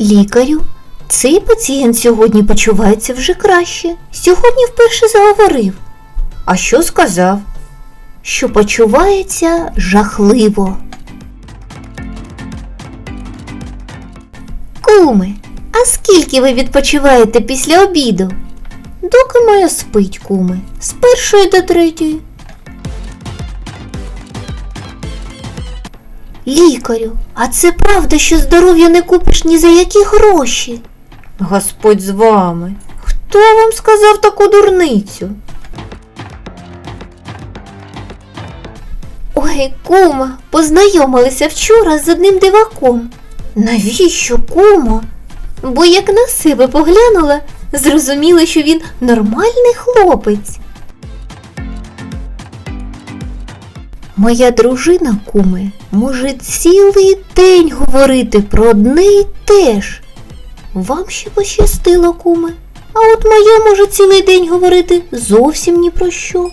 Лікарю, цей пацієнт сьогодні почувається вже краще. Сьогодні вперше заговорив. А що сказав? Що почувається жахливо. Куми, а скільки ви відпочиваєте після обіду? Доки моя спить, куми, з першої до третьої. Лікарю, а це правда, що здоров'я не купиш ні за які гроші? Господь з вами. Хто вам сказав таку дурницю? Ой, кума, познайомилися вчора з одним диваком. Навіщо, кумо? Бо як на себе поглянула, зрозуміла, що він нормальний хлопець. Моя дружина, куме, може цілий день говорити про одне й те. Вам ще пощастило, куме. А от моя може цілий день говорити зовсім ні про що.